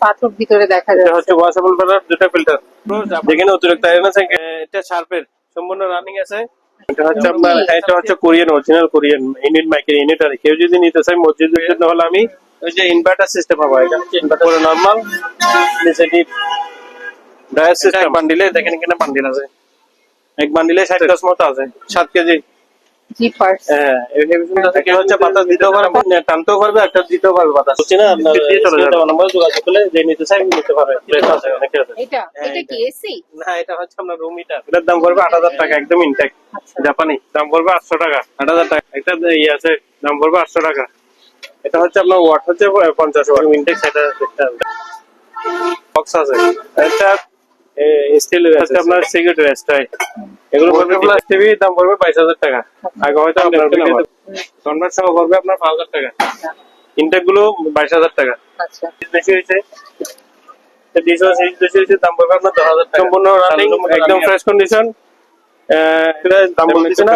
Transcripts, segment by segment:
পাথর ভিতরে দেখা যাচ্ছে। হচ্ছে ওয়াশেবল ফিল্টার দুটো ফিল্টার যেখানে অতিরিক্ত আয়রন আছে এ- এটা শার্পের সম্পূর্ণ রানিং আছে। এটা হচ্ছে আপনার এটা হচ্ছে কোরিয়ান অরিজিনাল কোরিয়ান ইউনিট মাইকের ইউনিট আর কেউ যদি নিতে চাই মসজিদের জন্য হলে আমি ওই যে ইনভার্টার সিস্টেম পাবো এটা। ইনভার্টার করে নরমাল নিচে ডিপ ডায়ার সিস্টেম বান্ডিলে দেখেন এখানে বান্ডিল আছে। এক বান্ডিলে ষাট গাছ মতো আছে সাত কেজি। হ্যাঁ থেকে হচ্ছে বাতাস দিতেও পারবে টানতেও পারবে একটা দিতেও পারবে বাতাস। হচ্ছে না আপনার দিয়ে চলে যাবে। নম্বর যোগাযোগ করলে যে নিতে চাই নিতে পারবে। প্লেস আছে অনেকের আছে? এটা হ্যাঁ, এটা কি এসি না এটা হচ্ছে আপনার রুম হিটার এটার দাম পড়বে আট হাজার টাকা একদম ইনটেক আচ্ছা। জাপানি দাম পড়বে আটশো টাকা আট হাজার টাকা। একটা ইয়ে আছে দাম পড়বে আটশো টাকা। এটা হচ্ছে আপনার ওয়াট হচ্ছে পঞ্চাশ ওয়াট ইনটেক সেটা বক্স আছে। এটা স্টিল হচ্ছে আপনার এগুলো পড়বে প্লাস টিভি দাম পড়বে বাইশ হাজার টাকা। আগে হয়তো আপনার কনভার্ট সহ পড়বে আপনার পাঁচ হাজার টাকা। ইনটেকগুলো বাইশ হাজার টাকা। আচ্ছা। বেশি বেশি দাম পড়বে আপনার দশ হাজার টাকা। সম্পূর্ণ রানিং একদম ফ্রেশ কন্ডিশন এটা দাম বলতেছে না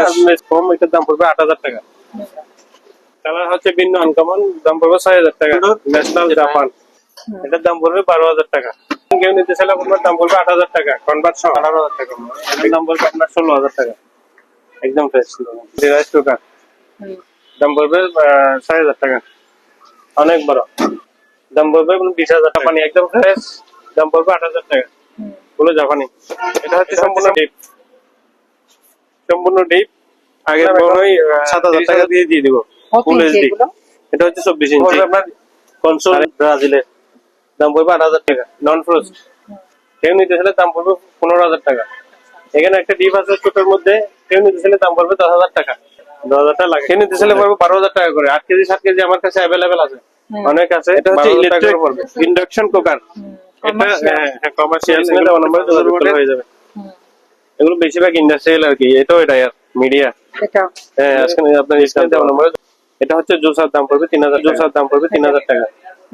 কম এটার দাম পড়বে আট হাজার টাকা। কালার হচ্ছে ভিন্ন আনকমন দাম পড়বে ছয় হাজার টাকা। ন্যাশনাল জাপান এটার দাম পড়বে বারো হাজার টাকা কেউ নিতে চাইলে আপনার দাম পড়বে আট হাজার টাকা। কনভার্ট সহ আঠারো হাজার টাকা। দাম পড়বে আপনার ষোলো হাজার টাকা। একদম ফ্রেশ কুকার হুম। দাম পড়বে ছয় হাজার টাকা। অনেক বড়। দাম পড়বে বিশ হাজার টাকা। পানি একদম ফ্রেশ দাম পড়বে আট হাজার টাকা। গুলো জাপানি। এটা হচ্ছে সম্পূর্ণ ডিপ। সম্পূর্ণ ডিপ। আগের বড়ই সাত হাজার টাকা দিয়ে দিয়ে দিব। ফুল এইচডি এটা হচ্ছে চব্বিশ ইঞ্চি আপনার কনসোল ব্রাজিলের দাম পড়বে আট হাজার টাকা নন ফ্রোজ কেউ নিতে চাইলে দাম পড়বে পনেরো হাজার টাকা। এখানে একটা ডিপ আছে ছোটোর মধ্যে কেউ নিতে চাইলে দাম পড়বে দশ হাজার টাকা। দশ হাজার টাকা লাগে। কেউ নিতে চাইলে পড়বে বারো হাজার টাকা করে। আট কেজি সাত কেজি আমার কাছে অ্যাভেলেবেল আছে। অনেক আছে এটা হচ্ছে ইলেকট্রিক ইন্ডাকশন কুকার। এটা Commercial। কমার্শিয়াল নম্বর যোগাযোগ করলে হয়ে যাবে। এগুলো বেশিরভাগ ইন্ডাস্ট্রিয়াল আর কি এটাও এটা আর মিডিয়া এটা। হ্যাঁ আজকে আপনার স্ক্রিনে দেওয়া। নম্বর এটা হচ্ছে জুসার দাম পড়বে তিন হাজার জুসার দাম পড়বে তিন হাজার টাকা।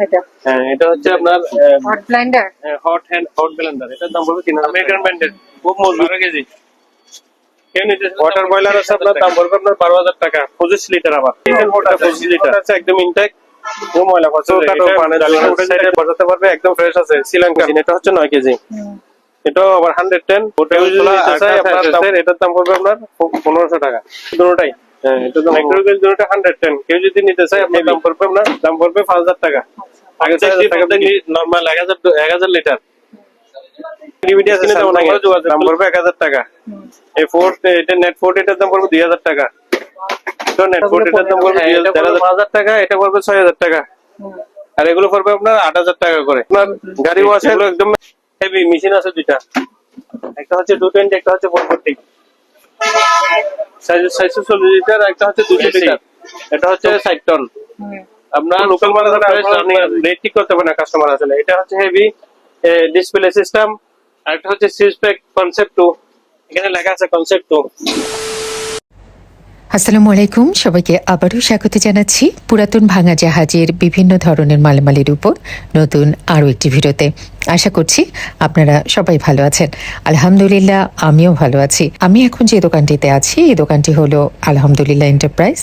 এটা। হ্যাঁ এটা হচ্ছে আপনার hot blender hot hand hot blender এটার দাম পড়বে তিন হাজার আমেরিকান ব্র্যান্ডেড খুব মজবুত। বারো কেজি। ওয়াটার বয়লার আছে আপনার দাম পড়বে আপনার বারো হাজার টাকা। পঁচিশ লিটার আবার। পঁচিশ লিটার আছে একদম ইনটেক খুব ময়লা করছে পানি বসাতে পারবে একদম ফ্রেশ আছে শ্রীলঙ্কা এটা হচ্ছে নয় কেজি। এটাও আবার আপনার এটার দাম পড়বে আপনার পনেরোশো টাকা। দুটোটাই হ্যাঁ এটা হান্ড্রেড টেন কেউ যদি নিতে আপনার দাম পড়বে আপনার দাম পড়বে পাঁচ হাজার টাকা। আগে ছয় হাজার টাকা নর্মাল এক হাজার এক হাজার লিটার ডিভিডি আছে তেমন দাম পড়বে এক হাজার টাকা। এই ফোর্ট এটা নেট এটার দাম পড়বে দুই হাজার টাকা। তো নেট এটার দাম পড়বে দুই হাজার টাকা এটা পড়বে ছয় হাজার টাকা। আর এগুলো পড়বে আপনার আট হাজার টাকা করে। আপনার গাড়ি ওয়াশ একদম হেভি মেশিন আছে দুইটা। একটা হচ্ছে টু টোয়েন্টি একটা হচ্ছে ফোর ফোরটি সাইজ চল্লিশ লিটার একটা হচ্ছে দুশো লিটার। এটা হচ্ছে ষাট টন আপনার লোকাল রেট ঠিক করতে পারে না কাস্টমার আসলে। এটা হচ্ছে হেভি ডিসপ্লে সিস্টেম আর একটা হচ্ছে সিসপ্যাক কনসেপ্ট টু এখানে লেখা আছে কনসেপ্ট টু আসসালামু আলাইকুম। সবাইকে আবারও স্বাগত জানাচ্ছি পুরাতন ভাঙা জাহাজের বিভিন্ন ধরনের মালামালির উপর নতুন আরও একটি ভিডিওতে। আশা করছি আপনারা সবাই ভালো আছেন। আলহামদুলিল্লাহ, আমিও ভালো আছি। আমি এখন যে দোকানটিতে আছি, এই দোকানটি হলো আলহামদুলিল্লাহ এন্টারপ্রাইজ,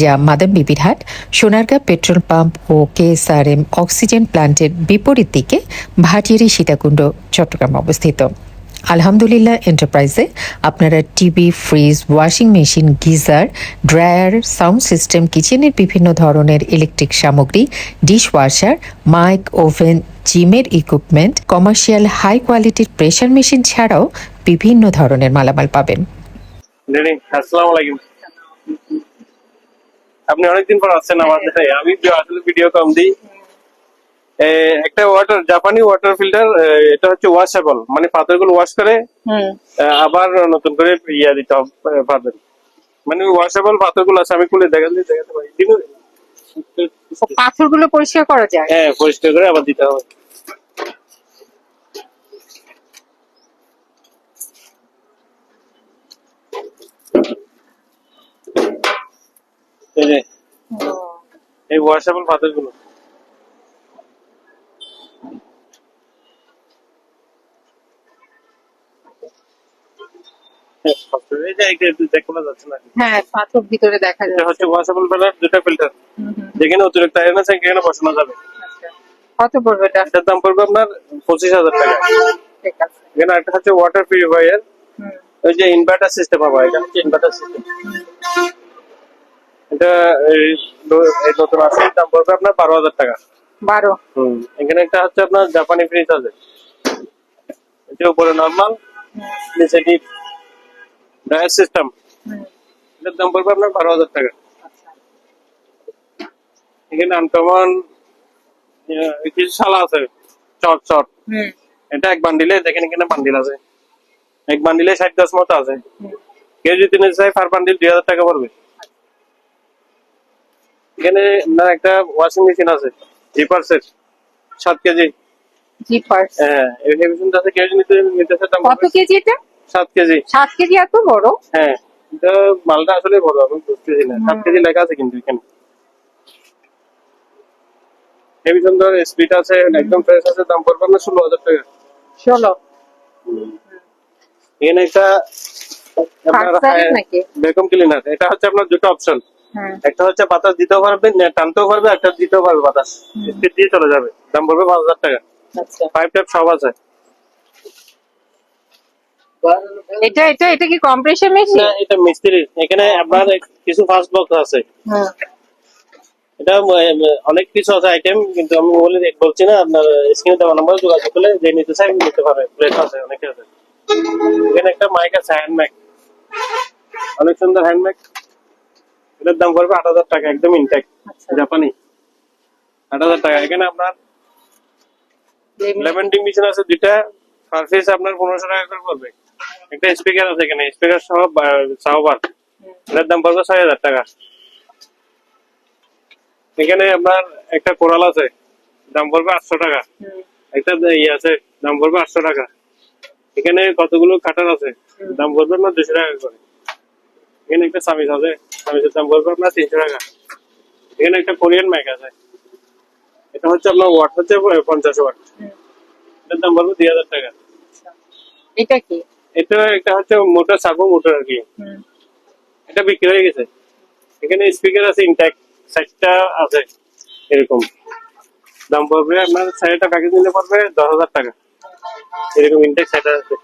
যা মাদাম বিবির হাট, সোনারগাঁ পেট্রোল পাম্প ও কেএসআরএম অক্সিজেন প্ল্যান্টের বিপরীত দিকে ভাটিয়ারি সীতাকুণ্ড, চট্টগ্রাম অবস্থিত। আলহামদুলিল্লাহ এন্টারপ্রাইজে আপনারা TV fridge washing machine geyser dryer sound system কিচেনের বিভিন্ন ধরনের ইলেকট্রিক সামগ্রী ডিশ ওয়াশার মাইক ওভেন জিমের ইকুইপমেন্ট কমার্শিয়াল হাই কোয়ালিটির প্রেশার মেশিন ছাড়াও বিভিন্ন ধরনের মালামাল পাবেন। আপনি অনেকদিন পর আসছেন আমাদের। আমি আসলে ভিডিও কম দিই। একটা ওয়াটার জাপানি ওয়াটার ফিল্টার এটা হচ্ছে ওয়াশেবল মানে পাথরগুলো ওয়াশ করে আবার নতুন করে ইয়া দিতে হবে পাথর মানে ওয়াশেবল পাথরগুলো আছে আমি খুলে দেখাতে দেখাতে পারি? পাথরগুলো পরিষ্কার করা যায়? হ্যাঁ পরিষ্কার করে আবার দিতে হবে। এই ওয়াশেবল পাথরগুলো। হ্যাঁ, পাথর ভিতরে দেখা হচ্ছে ওয়াশেবল ফিল্টার দুটো ফিল্টার যেখানে অতিরিক্ত আয়রন আছে সেখানে বসানো যাবে। আচ্ছা। কত পড়বে এটা? এটার দাম পড়বে আপনার পঁচিশ হাজার টাকা। ঠিক আছে। এখানে একটা হচ্ছে ওয়াটার পিউরিফায়ার ওই যে ইনভার্টার সিস্টেম এটা ইনভার্টার সিস্টেম এটা এই নতুন আছে দাম পড়বে আপনার বারো হাজার টাকা। বারো। হুম এখানে একটা হচ্ছে আপনার জাপানি ফ্রিজ আছে। এটা উপরে নর্মাল নিচে ডিপ ড্রায়ার সিস্টেম হুম এটার দাম পড়বে আপনার বারো হাজার টাকা আচ্ছা এখানে আনকমন কিছু শালা আছে চট চট হুম এটা এক বান্ডিলে দেখেন এখানে বান্ডিল আছে এক বান্ডিলে ষাট দশ মতো আছে হুম কেউ যদি নিতে চাই পার বান্ডিল দুই হাজার টাকা পড়বে এখানে আপনার একটা ওয়াশিং মেশিন আছে জিপার সেট সাত কেজি জি পার্স হ্যাঁ এই মেশিনটা আছে কেউ যদি নিতে নিতে চায় দাম কত পড়বে কেজি এটা সাত কেজি। সাত কেজি এত বড়? হ্যাঁ মালটা আসলে বড় আমি বুঝতেছি না। সাত কেজি লেখা আছে কিন্তু এখানে। হেভি সুন্দর স্পিড আছে একদম ফ্রেশ আছে দাম পড়বে আপনার ষোলো হাজার টাকা। ষোলো। এখানে একটা? ভ্যাকুয়াম ক্লিনার এটা হচ্ছে আপনার দুটো অপশন একটা হচ্ছে বাতাস দিতেও পারবে না, টানতেও পারবে একটা দিতেও পারবে বাতাস। স্পিড দিয়ে চলে যাবে দাম পড়বে পাঁচ হাজার টাকা। আচ্ছা। পাইপ টাইপ সব আছে। এটা এটা এটা কি কম্প্রেসার মেশিন না এটা মিস্ত্রি। এখানে আপনার কিছু ফাস্ট বক্স আছে। হুম এটা অনেক কিছু আছে আইটেম কিন্তু আমি বলে বলছি না আপনার স্ক্রিনে দেওয়া নাম্বার যোগাযোগ করলে যে নিতে চাই নিতে পারে প্লেট আছে অনেক আছে। এখানে একটা মাইক আছে হ্যান্ড মাইক অনেক সুন্দর হ্যান্ড মাইক এটার দাম পড়বে আট হাজার টাকা একদম ইনটেক আচ্ছা। জাপানি। আট হাজার টাকা। এখানে আপনার লেমন মেশিন আছে দুইটা পার আপনার পনেরোশো টাকা করে পড়বে। একটা স্পিকার আছে এখানে। স্পিকার সহ সাহবার এটার দাম পড়বে ছয় হাজার টাকা। এখানে আপনার একটা কোরাল আছে, দাম পড়বে আটশো টাকা। একটা ইয়ে আছে, দাম পড়বে আটশো টাকা। এখানে কতগুলো কাটার আছে, দাম পড়বে আপনার দুশো টাকা করে। এখানে একটা সামিস আছে সামিসের দাম পড়বে আপনার তিনশো টাকা। এখানে একটা কোরিয়ান মাইক আছে। এটা হচ্ছে আপনার ওয়াট হচ্ছে পঞ্চাশ ওয়াট। এটার দাম পড়বে দুই হাজার টাকা। এটা কি? এটা একটা হচ্ছে মোটর সাবো মোটর আর কি। এটা বিক্রি হয়ে গেছে। এখানে স্পিকার আছে ইনট্যাক সাইটটা আছে এরকম। দাম পড়বে আপনার সাইডটা প্যাকেজ নিলে পড়বে দশ হাজার টাকা। এরকম ইনটেক সাইট আছে।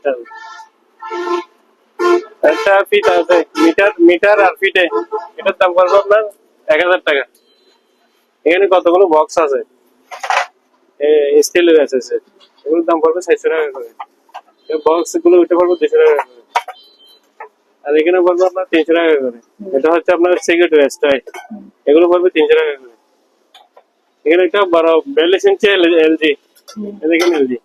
একটা ফিট আছে মিটার মিটার আর ফিটে এটার দাম পড়বে আপনার এক হাজার টাকা। এখানে কতগুলো বক্স আছে? স্টিলের আছে এগুলোর দাম পড়বে চারশো টাকা করে। বক্সগুলো উঠে পড়বে দুশো টাকা করে। আর এখানে পড়বে আপনার তিনশো টাকা করে। এটা হচ্ছে আপনার সিগারেট ওয়েস্ট এগুলো পড়বে তিনশো টাকা করে। এখানে একটা বারো বিয়াল্লিশ ইঞ্চি এলজি দেখেন এলজি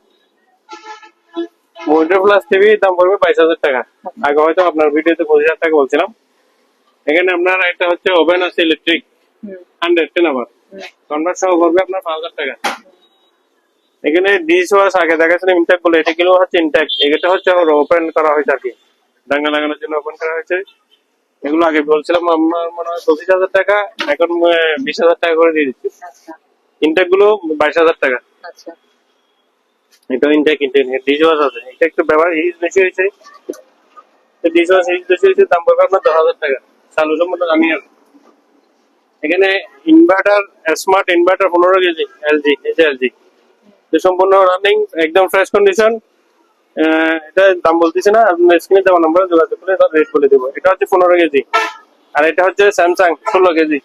মোটর প্লাস টিভি দাম পড়বে বাইশ হাজার টাকা। আগে হয়তো আপনার ভিডিওতে পঁচিশ হাজার টাকা বলছিলাম। এখানে আপনার একটা হচ্ছে ওভেন আছে ইলেকট্রিক হান্ড্রেড টেন আবার কনভার্ট সহ পড়বে আপনার পাঁচ হাজার টাকা। এখানে ডিশ ওয়াশ আগে দেখাচ্ছিল ইনটেক বলে। এটা গুলো হচ্ছে ইনটেক এটা হচ্ছে ওপেন করা হয়েছে আর কি। ডাঙ্গা লাগানোর জন্য ওপেন করা হয়েছে। এগুলো আগে বলছিলাম আমার মনে হয় পঁচিশ হাজার টাকা এখন বিশ হাজার টাকা করে দিয়ে দিচ্ছি। আচ্ছা। ইনটেকগুলো বাইশ হাজার টাকা। আচ্ছা। এটা ইনটেক ইনটেক ডিশ ওয়াশ আছে এটা একটু ব্যবহার ইউজ বেশি হয়েছে। ডিশ ওয়াশ ইউজ বেশি হয়েছে দাম পড়বে আপনার দশ হাজার টাকা। চালু আমি আর এখানে ইনভার্টার স্মার্ট ইনভার্টার পনেরো কেজি এলজি এই যে এলজি সম্পূর্ণ রানিং একদম ফ্রেশ কন্ডিশন এটা দাম বলতেছি না আপনার স্ক্রিনে দেওয়া নাম্বার যোগাযোগ করে রেট বলে দেবো। এটা হচ্ছে পনেরো কেজি, আর এটা হচ্ছে স্যামসাং ষোলো কেজি।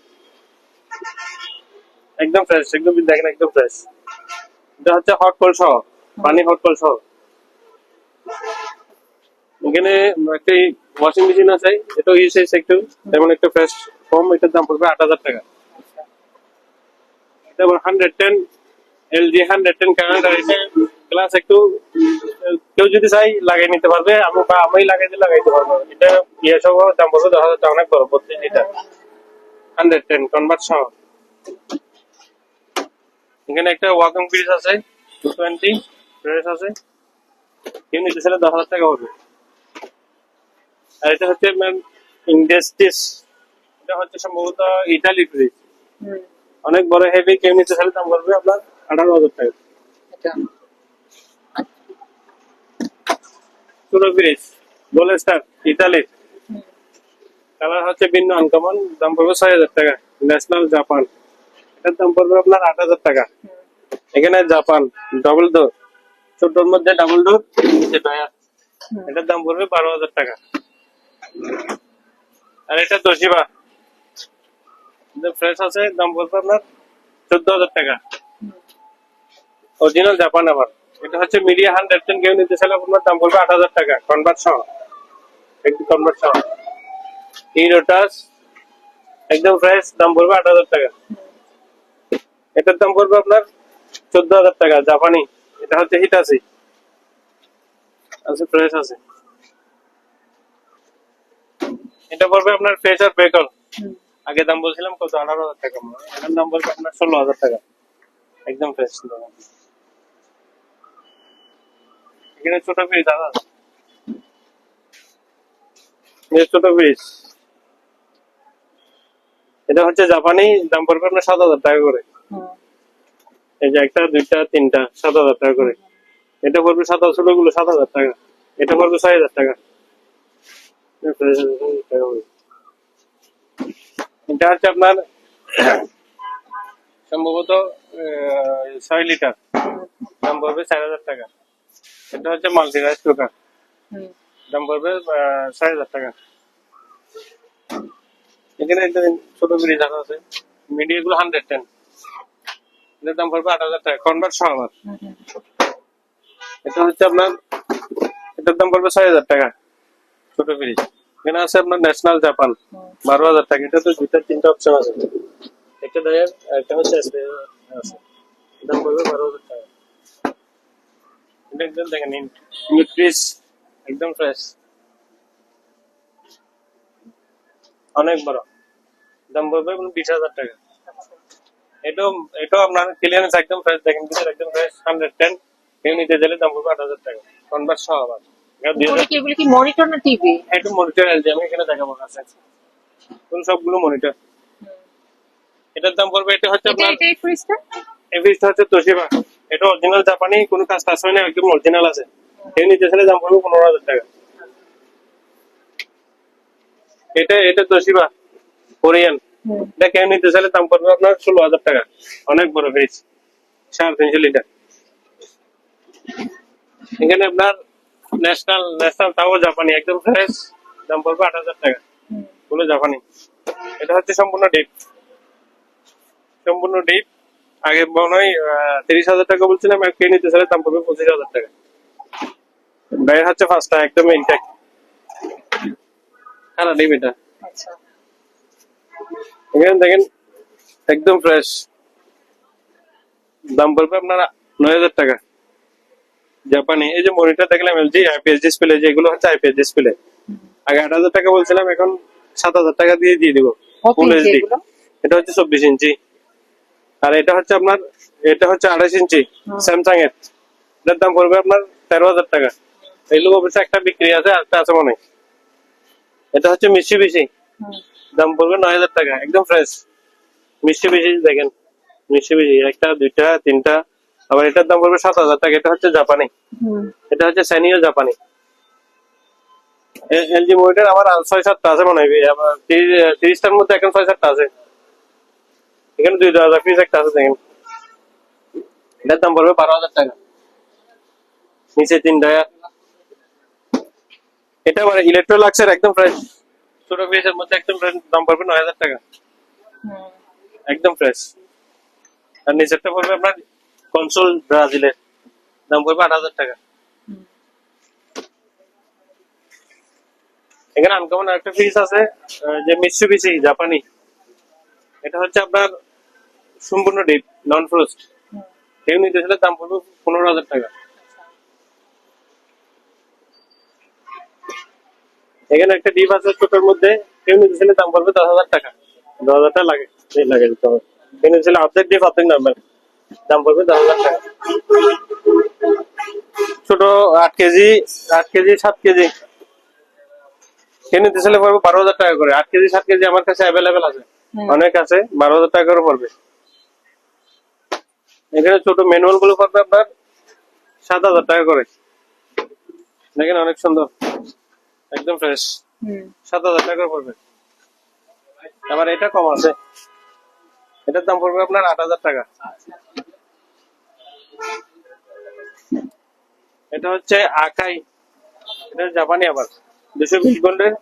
একদম ফ্রেশ একদম দেখেন একদম ফ্রেশ এটা হচ্ছে হট কল সহ, পানি হট কল সহ। এখানে একটা ওয়াশিং মেশিন আছে এটা ইউজ হয়েছে একটু যেমন একটা ফ্রেশ কম, এটার দাম পড়বে আট হাজার টাকা। এটা hundred ten LG hundred ten glass একটু কেউ যদি চাই লাগাই নিতে পারবে আমি বা আমি লাগাই দিয়ে লাগাইতে পারব। এটা ইয়ে সহ দাম দশ হাজার টাকা অনেক বড় প্রত্যেক লিটার হান্ড্রেড টেন কনভার্ট সহ। এখানে একটা ওয়াকিং পিস আছে টু টোয়েন্টি প্রেস আছে। কেউ নিতে চাইলে দশ হাজার টাকা পড়বে আর এটা হচ্ছে ম্যাম ইন্ডাস্ট্রিস এটা হচ্ছে সম্ভবত ইটালি হুম। অনেক বড় হেভি কেউ নিতে চাইলে দাম করবে আপনার আঠারো হাজার টাকা। এটা। চুলো fridge gold star Italy. Colour হচ্ছে ভিন্ন আনকমন দাম পড়বে ছয় হাজার টাকা। ন্যাশনাল জাপান এটার দাম পড়বে আপনার আট হাজার টাকা। এখানে জাপান ডবল ডোর ছোটর মধ্যে ডাবল ডোর এটার দাম পড়বে বারো হাজার টাকা। আর এটা দোষিবা ফ্রেশ আছে দাম পড়বে আপনার চোদ্দ হাজার টাকা। অরিজিনাল জাপান আবার এটা হচ্ছে মিডিয়া হান্ড্রেড। টেন কেউ নিতে চাইলে আপনার দাম পড়বে আট হাজার টাকা। কনভার্ট সহ। একটু কনভার্ট সহ। হিরো টাচ একদম ফ্রেশ দাম পড়বে আট হাজার টাকা। এটার দাম পড়বে আপনার চোদ্দ হাজার টাকা জাপানি এটা হচ্ছে হিটাসি আছে ফ্রেশ আছে। এটা পড়বে আপনার ফ্রেশ আর বেকল আগে দাম বলছিলাম কত? আঠারো হাজার টাকা। এটার দাম পড়বে আপনার ষোলো হাজার টাকা। একদম ফ্রেশ এখানে ছোট পিস দাদা। ছোট পিস এটা হচ্ছে জাপানি দাম পড়বে আপনার সাত হাজার টাকা করে। এই যে একটা দুইটা তিনটা সাত হাজার টাকা করে। এটা পড়বে সাত ছোটগুলো সাত হাজার টাকা। এটা পড়বে ছয় হাজার টাকা। এটা হচ্ছে আপনার সম্ভবত ছয় লিটার। দাম পড়বে চার হাজার টাকা। এটা হচ্ছে মাল্টি রাইস কুকার। দাম পড়বে ছয় হাজার টাকা। এখানে একটা ছোট ব্রিজ আছে। মিডিয়া গুলো হান্ড্রেড টেন এটার দাম পড়বে আট হাজার টাকা। কনভার্ট সহ এটা হচ্ছে আপনার এটার দাম পড়বে ছয় হাজার টাকা। ছোট ফ্রিজ এখানে আছে আপনার ন্যাশনাল জাপান বারো হাজার টাকা। এটা তো দুইটা তিনটা অপশন আছে। একটা দেখেন একটা হচ্ছে দাম পড়বে বারো হাজার টাকা। একদম দেখেন নিউট্রিস একদম ফ্রেশ অনেক বড়। দাম পড়বে বিশ হাজার টাকা। এটাও এটাও আপনার ক্লিয়ারেন্স একদম ফ্রেশ দেখেন ভিতরে একদম ফ্রেশ হান্ড্রেড টেন কেউ নিতে গেলে দাম পড়বে আট হাজার টাকা। কনভার্ট সহ আবার। এটা কি এগুলো কি মনিটর না টিভি একটু মনিটর এলজি আমি এখানে দেখাবো আছে কোন সবগুলো মনিটর এটার দাম পড়বে এটা হচ্ছে আপনার এটা এই ফ্রিজটা এই ফ্রিজটা হচ্ছে তোশিবা। এটা অরিজিনাল জাপানি কোনো কাজ টাজ হয় না একদম অরিজিনাল আছে। কেউ নিতে চাইলে দাম পড়বে পনেরো হাজার টাকা। এটা এটা তোশিবা কোরিয়ান এটা কেউ নিতে চাইলে দাম পড়বে আপনার ষোলো হাজার টাকা। অনেক বড় ফ্রিজ সাড়ে তিনশো লিটার এখানে আপনার ন্যাশনাল ন্যাশনাল তাও জাপানি একদম ফ্রেশ দাম পড়বে আট হাজার টাকা। পুরো জাপানি এটা হচ্ছে সম্পূর্ণ ডিপ সম্পূর্ণ ডিপ আগে মনে হয় তিরিশ হাজার টাকা বলছিলাম আর কে নিতে চাইলে দাম পড়বে পঁচিশ হাজার টাকা। বাইরে হচ্ছে ফার্স্টটা একদম ইনটেক খারাপ ডিপ এটা। আচ্ছা। এখানে দেখেন একদম ফ্রেশ দাম পড়বে আপনার নয় হাজার টাকা। জাপানি এই যে মনিটর দেখলাম এলজি আইপিএস ডিসপ্লে যেগুলো হচ্ছে আইপিএস ডিসপ্লে আগে আট হাজার টাকা বলছিলাম এখন সাত হাজার টাকা দিয়ে দিয়ে দিব। ফুল এইচডি এটা হচ্ছে চব্বিশ ইঞ্চি আর এটা হচ্ছে আপনার এটা হচ্ছে আঠাশ ইঞ্চি স্যামসাং এর এটার দাম পড়বে আপনার তেরো হাজার টাকা। এইগুলো অবশ্যই একটা বিক্রি আছে আর একটা আছে মনে এটা হচ্ছে মিষ্টি বেশি দাম পড়বে নয় হাজার টাকা একদম ফ্রেশ মিষ্টি বেশি দেখেন। মিষ্টি বেশি একটা দুইটা তিনটা। আবার এটার দাম পড়বে সাত হাজার টাকা এটা হচ্ছে জাপানি। এটা হচ্ছে স্যানিও জাপানি। এলজি মনিটর আমার ছয় সাতটা আছে মনে হয় তিরিশটার মধ্যে এখন ছয় সাতটা আছে। এখানে দুই হাজার পিস একটা আছে দেখেন এটার দাম পড়বে বারো হাজার টাকা নিচে তিনটা এটা মানে ইলেকট্রোলাক্সের একদম ফ্রেশ ছোট পিসের মধ্যে একদম fresh. দাম পড়বে নয় হাজার টাকা একদম ফ্রেশ আর নিচেরটা পড়বে আপনার কনসোল ব্রাজিলের দাম পড়বে আট হাজার টাকা এখানে আনকমন একটা ফ্রিজ আছে আহ, যে মিৎসুবিশি জাপানি এটা হচ্ছে আপনার সম্পূর্ণ ডিপ নন ফ্রোস্ট কেউ নিতে চাইলে দাম পড়বে পনেরো হাজার টাকা। এখানে একটা ডিপ আছে ছোটোর মধ্যে কেউ নিতে চাইলে দাম পড়বে দশ হাজার টাকা। দশ হাজার টাকা লাগে এই লাগে দিতে হবে। কেউ নিতে চাইলে অর্ধেক ডিপ অর্ধেক নর্মাল দাম পড়বে দশ হাজার টাকা। ছোট আট কেজি আট কেজি সাত কেজি। কেউ নিতে চাইলে পড়বে বারো হাজার টাকা করে। আট কেজি সাত কেজি আমার কাছে অ্যাভেলেবেল আছে। অনেক আছে বারো হাজার টাকা করে পড়বে। এখানে ছোট ম্যানুয়ালগুলো পড়বে আপনার সাত হাজার টাকা করে। দেখেন অনেক সুন্দর একদম ফ্রেশ সাত হাজার টাকা করে পড়বে। আবার এটা কম আছে। এটার দাম পড়বে আপনার আট হাজার টাকা। এটা হচ্ছে আকাই। এটা জাপানি আবার। দুশো বিশ গোল্ডের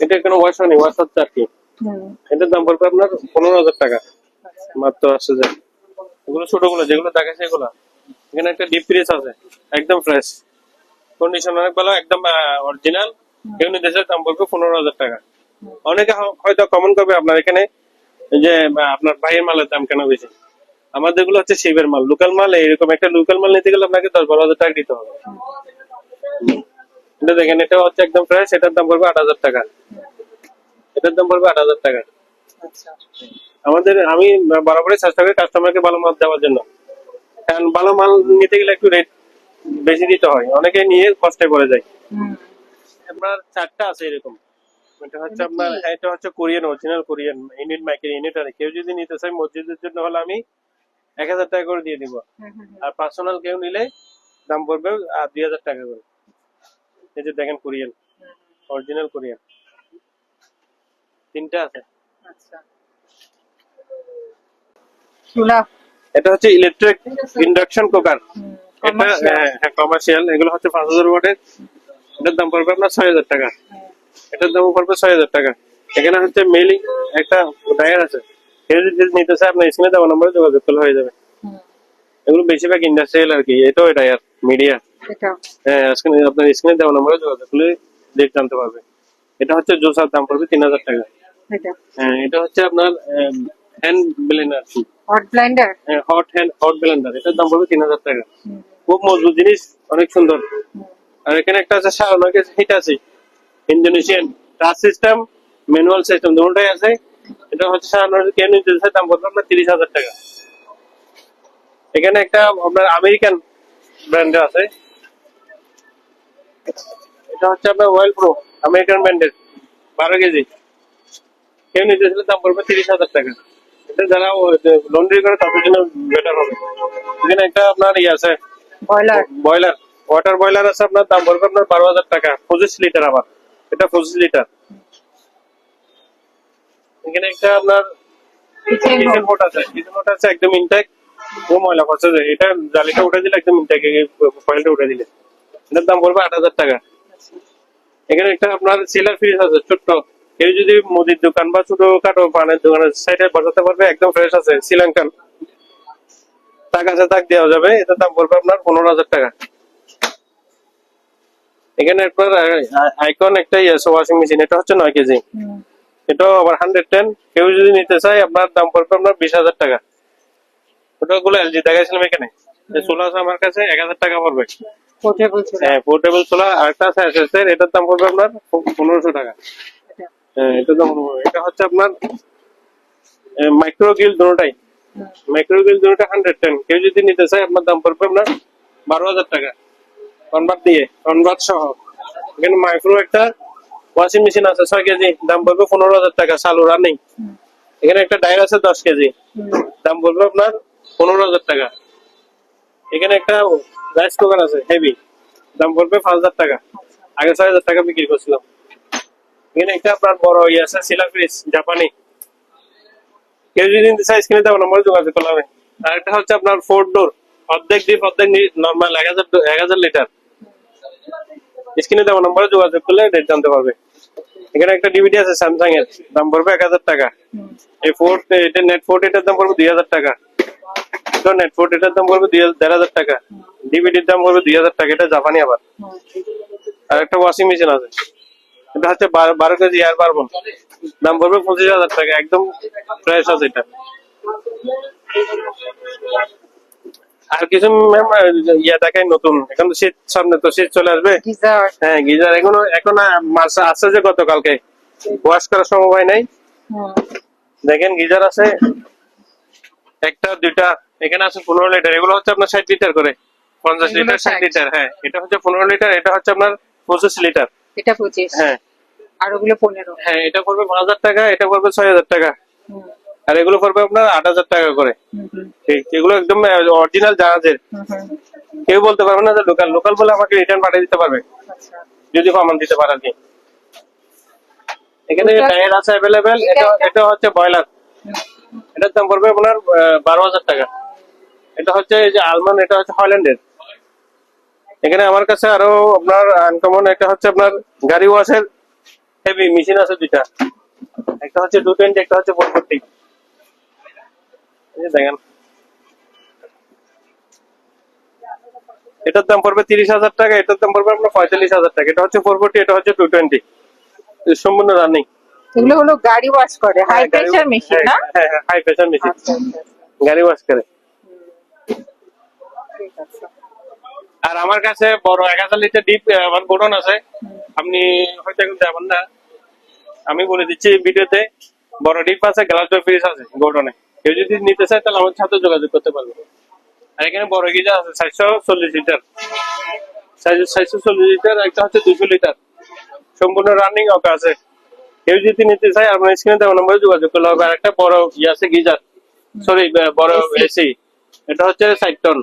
এটা কোনো ওয়াশ হয়নি ওয়াশ হচ্ছে আর কি। এটার দাম পড়বে আপনার পনেরো হাজার টাকা। মাত্র আসছে যে। এগুলো ছোটগুলো যেগুলো দেখাচ্ছে এগুলো এখানে একটা ডিপ ফ্রিজ আছে একদম ফ্রেশ কন্ডিশন অনেক ভালো একদম অরিজিনাল কেউ দেশের দাম পড়বে পনেরো হাজার টাকা। অনেকে হয়তো কমন করবে আপনার এখানে যে আপনার বাইরের মালের দাম কেন বেশি? আমাদেরগুলো হচ্ছে শিবের মাল লোকাল মাল এরকম একটা লোকাল মাল নিতে গেলে আপনাকে দশ বারো হাজার টাকা দিতে হবে। এটা দেখেন এটা হচ্ছে একদম ফ্রেশ এটার দাম পড়বে আট হাজার টাকা। এটার দাম পড়বে আট হাজার টাকা। আচ্ছা। আমাদের আমি বরাবরই চেষ্টা করি কাস্টমারকে ভালো মাল দেওয়ার জন্য। কারণ ভালো মাল নিতে গেলে একটু রেট বেশি দিতে হয়। অনেকে নিয়ে কষ্টে পড়ে যায়। আপনার চারটা আছে এরকম। এটা হচ্ছে আপনার হ্যাঁ, এটা হচ্ছে কোরিয়ান অরিজিনাল কোরিয়ান ইউনিট মাইকের ইউনিট আর কেউ যদি নিতে চাই মসজিদের জন্য হলে আমি এক হাজার টাকা করে দিয়ে দিব। আর পার্সোনাল কেউ নিলে দাম পড়বে আর দুই হাজার টাকা করে। এই যে দেখেন কোরিয়ান। Original Korean. তিনটা আছে। আচ্ছা। এটা হচ্ছে ইলেকট্রিক ইন্ডাকশন কুকার এটা হ্যাঁ কমার্শিয়াল এগুলো হচ্ছে পাঁচ হাজার ওয়াটের। এটার দাম পড়বে আপনার ছয় হাজার টাকা। এটার দাম পড়বে ছয় হাজার টাকা। এখানে হচ্ছে মেইলিং একটা ডায়ার আছে। কেউ যদি নিতে চায় আপনার স্ক্রিনে দেওয়া নম্বরে যোগাযোগ করলে হয়ে যাবে। এগুলো বেশিরভাগ ইন্ডাস্ট্রিয়াল আর কি। এটাও ডায়ার মিডিয়া এটা হ্যাঁ আপনার স্ক্রিনে দেওয়া নম্বরে যোগাযোগ করলে রেট জানতে পারবে। এটা হচ্ছে জোসার দাম পড়বে তিন হাজার টাকা। এটা। হ্যাঁ এটা হচ্ছে আপনার hand blender hot blender hot hand hot blender এটার দাম পড়বে তিন হাজার টাকা। খুব মজবুত জিনিস, অনেক সুন্দর। আর এখানে একটা আছে হিট আছে। Indonesian touch system manual system দুটোটাই আছে। এটা হচ্ছে কেন দাম পড়বে আপনার তিরিশ হাজার টাকা। এখানে একটা আপনার আমেরিকান ব্র্যান্ডের আছে। এটা হচ্ছে আপনার ওয়েল প্রো আমেরিকান ব্র্যান্ডের বারো কেজি। কেউ নিতে দাম পড়বে তিরিশ হাজার টাকা। এটা যারা লন্ড্রি করে তাদের জন্য বেটার হবে। এখানে একটা আপনার ইয়ে আছে। বয়লার বয়লার ওয়াটার বয়লার আছে আপনার দাম পড়বে আপনার বারো হাজার টাকা। পঁচিশ লিটার আবার। এটা পঁচিশ লিটার এখানে একটা আপনার কিচেন কিচেন আছে। কিচেন বোর্ড আছে একদম ইনটেক ও ময়লা করছে যে এটা জালিটা উঠে দিলে একদম ইনটেক ফয়েলটা উঠে দিলে। এটার দাম পড়বে আট হাজার টাকা। এখানে একটা আপনার সিলার ফ্রিজ আছে ছোট্ট। কেউ যদি মুদির দোকান বা ছোট খাটো পানের দোকানের সাইডে বসাতে পারবে একদম ফ্রেশ আছে শ্রীলঙ্কান। তাক আছে তাক দেওয়া যাবে এটার দাম পড়বে আপনার পনেরো হাজার টাকা। এখানে আপনার আইকন একটা ইয়েস ওয়াশিং মেশিন এটা হচ্ছে নয় কেজি। এটাও আবার হান্ড্রেড টেন কেউ যদি নিতে চায় আপনার দাম পড়বে আপনার বিশ হাজার টাকা। ওটা গুলো এলজি দেখাইছিলাম এখানে। সোলা আছে আমার কাছে এক হাজার টাকা পড়বে। পোর্টেবল চুলা হ্যাঁ পোর্টেবল সোলা আরেকটা আছে এটার দাম পড়বে আপনার পনেরোশো টাকা। এটা হ্যাঁ এটা। এটা হচ্ছে আপনার হান্ড্রেড টেন কেউ যদি নিতে চায়, আপনার দাম পড়বে আপনার বারো হাজার টাকা। দিয়ে সহ। এখানে মাইক্রো একটা ওয়াশিং মেশিন আছে, ছয় কেজি। দাম পড়বে পনেরো হাজার টাকা, চালু রানিং এখানে একটা ডায়ার আছে দশ কেজি। দাম পড়বে আপনার পনেরো হাজার টাকা। এখানে একটা রাইস কুকার আছে হেভি দাম পড়বে পাঁচ হাজার টাকা। আগে ছয় হাজার টাকা বিক্রি করছিলাম। এখানে একটা আপনার বড় ইয়ে আছে সিলা ফ্রিজ জাপানি কেউ যদি নিতে চায় স্ক্রিনে দেওয়া নম্বরে যোগাযোগ হবে। আর একটা হচ্ছে আপনার ফোর ডোর অর্ধেক ডিপ অর্ধেক নর্মাল এক হাজার এক হাজার লিটার স্ক্রিনে দেওয়া নম্বরে যোগাযোগ করলে রেট জানতে পারবে। এখানে একটা ডিভিডি আছে স্যামসাং এর দাম পড়বে এক হাজার টাকা। এই ফোর্ট এটা নেট ফোর্ট এটার দাম পড়বে দুই হাজার টাকা। এটা নেট ফোর্ট এটার দাম পড়বে দুই দেড় হাজার টাকা। ডিভিডির দাম পড়বে দুই হাজার টাকা এটা জাপানি আবার। আর একটা ওয়াশিং মেশিন আছে। এটা হচ্ছে বারো কেজি দাম পড়বে পঁচিশ হাজার টাকা একদম ফ্রেশ আছে এটা। আর কিছু ম্যাম ইয়া দেখাই নতুন। এখন শীত সামনে তো শীত চলে আসবে। হ্যাঁ গিজার। এখনও এখন মাছ আছে যে গতকালকে। ওয়াশ করার সময় নাই। দেখেন গিজার আছে। একটা দুইটা এখানে আছে পনেরো লিটার এগুলো হচ্ছে আপনার ষাট লিটার করে। পঞ্চাশ লিটার ষাট 60 লিটার হ্যাঁ। এটা হচ্ছে পনেরো লিটার এটা হচ্ছে আপনার পঁচিশ লিটার এটা পঁচিশ। হ্যাঁ। আর ওগুলো পনেরো। হ্যাঁ এটা করবে পাঁচ হাজার টাকা এটা করবে ছয় হাজার টাকা। আর এগুলো করবে আপনার আট হাজার টাকা করে। ঠিক এগুলো একদম অরিজিনাল জাহাজের। কেউ বলতে পারবে না যে লোকাল লোকাল বলে আমাকে রিটার্ন পাঠিয়ে দিতে পারবে। আচ্ছা। যদি কমান দিতে পারে আর এখানে টায়ার আছে অ্যাভেলেবেল এটা এটা- হচ্ছে বয়লার এটার দাম পড়বে আপনার বারো হাজার টাকা। এটা হচ্ছে এই যে আলমান এটা হচ্ছে হল্যান্ডের এখানে আমার কাছে আরও আপনার আনকমন একটা হচ্ছে আপনার গাড়ি ওয়াশের হেভি মেশিন আছে দুইটা। একটা হচ্ছে টু টোয়েন্টি একটা হচ্ছে ফোর ফোরটি দেখেন। এটার দাম পড়বে তিরিশ হাজার টাকা এটার দাম পড়বে আপনার পঁয়তাল্লিশ হাজার টাকা। এটা হচ্ছে ফোর ফোরটি এটা হচ্ছে টু টোয়েন্টি সম্পূর্ণ রানিং এগুলো হলো গাড়ি ওয়াশ করে হাই প্রেসার মেশিন না? হ্যাঁ হ্যাঁ হাই প্রেশার মেশিন আচ্ছা আচ্ছা। গাড়ি ওয়াশ করে। ঠিক আছে। আর আমার কাছে বড় এক হাজার লিটার ডিপ আমার গোডন আছে। আপনি হয়তো এখন যাবেন না। আমি বলে দিচ্ছি ভিডিওতে বড় ডিপ আছে গ্লাস ডোর ফ্রিজ আছে গোডনে কেউ যদি নিতে চায় তাহলে আমার সাথে যোগাযোগ করতে পারবে। আর এখানে বড় গিজার আছে চারশো চল্লিশ লিটার। চারশো চল্লিশ লিটার একটা হচ্ছে দুশো লিটার। সম্পূর্ণ রানিং অফ আছে। কেউ যদি নিতে চায় আপনার স্ক্রিনে দেওয়া নম্বরে যোগাযোগ করলে হবে। আর একটা বড় ইয়ে আছে গিজার। সরি বড় এসি এটা হচ্ছে ষাট টন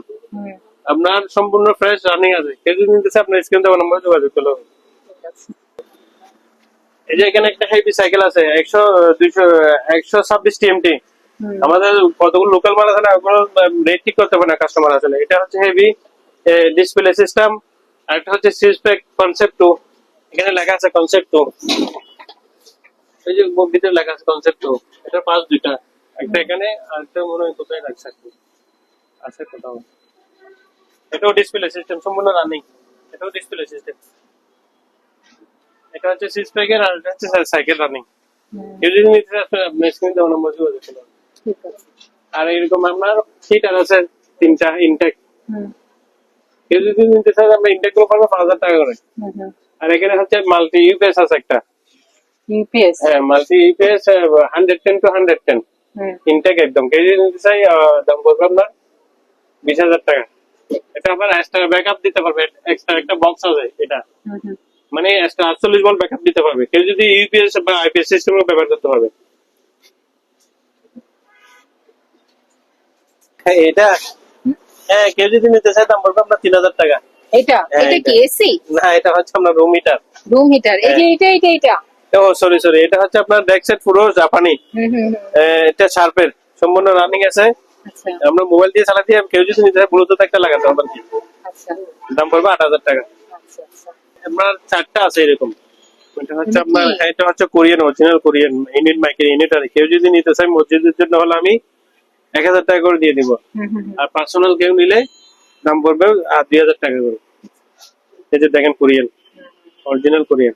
আপনার সম্পূর্ণ ফ্রেশ রানিং আছে। কেউ যদি নিতে চায় আপনার স্ক্রিন দেওয়া নম্বরে যোগাযোগ করলে হবে। এই যে এখানে একটা হেভি সাইকেল আছে একশো দুইশো একশো ছাব্বিশ টিএমটি আমাদের কতগুলো লোকাল মাল আছে না ওগুলো রেট ঠিক করতে পারে না কাস্টমার আসলে এটা হচ্ছে হেভি ডিসপ্লে সিস্টেম আর একটা হচ্ছে সিসপ্যাক কনসেপ্ট টু এখানে লেখা আছে কনসেপ্ট টু এই যে ভিতরে লেখা আছে কনসেপ্ট টু এটা পাঁচ দুইটা। একটা এখানে আর একটা মনে হয় কোথায় রাখছে? আছে কোথাও। এটাও ডিসপ্লে সিস্টেম সম্পূর্ণ রানিং এটাও ডিসপ্লে সিস্টেম এটা হচ্ছে সিসপ্যাকের আর এটা হচ্ছে সাইকেল রানিং কেউ যদি নিতে চায় আপনি স্ক্রিন দেওয়া নম্বর যোগাযোগ হবে। আর এরকম আপনার সিটার আছে তিনটা ইনটেক কেউ যদি নিতে চায় আমরা ইনটেকগুলো পাবো পাঁচ হাজার টাকা করে। আর এখানে হচ্ছে মাল্টি ইউপিএস আছে একটা। ইউপিএস হ্যাঁ multi UPS hundred ten two hundred ten intact একদম। যদি নিতে চাই দাম পড়বে আপনার বিশ হাজার টাকা। এটা আবার এক্সট্রা ব্যাকআপ দিতে পারবে এক্সট্রা একটা বক্স আছে এটা। মানে এক্সট্রা আটচল্লিশ বল ব্যাকআপ দিতে পারবে। কেউ যদি ইউপিএস বা আইপিএস সিস্টেম ব্যবহার করতে পারবে। হ্যাঁ এটা হ্যাঁ কেউ যদি নিতে চায় দাম পড়বে আপনার তিন হাজার টাকা। এটা? হ্যাঁ, এটা কি এসি না এটা হচ্ছে আপনার রুম হিটার রুম হিটার এই যে এটা এটা এটা? ও সরি সরি এটা হচ্ছে আপনার ডেক্সেট পুরো জাপানি। হুম, হুম, হুম। এটা শার্পের সম্পূর্ণ রানিং আছে। আমরা মোবাইল দিয়ে চালাতে কেউ যদি নিতে চায় ব্লুটুথ একটা লাগাতে হবে আর কি। আচ্ছা। দাম পড়বে আট হাজার টাকা। আচ্ছা আচ্ছা। আপনার চারটা আছে এরকম। এটা হচ্ছে আপনার এটা হচ্ছে কোরিয়ান অরিজিনাল কোরিয়ান ইউনিট মাইকের ইউনিট আর কেউ যদি নিতে চায় মসজিদের জন্য হলে আমি এক হাজার টাকা করে দিয়ে দিব। আর পার্সোনাল কেউ নিলে দাম পড়বে আর দুই হাজার টাকা করে। এই যে দেখেন কোরিয়ান অরিজিনাল কোরিয়ান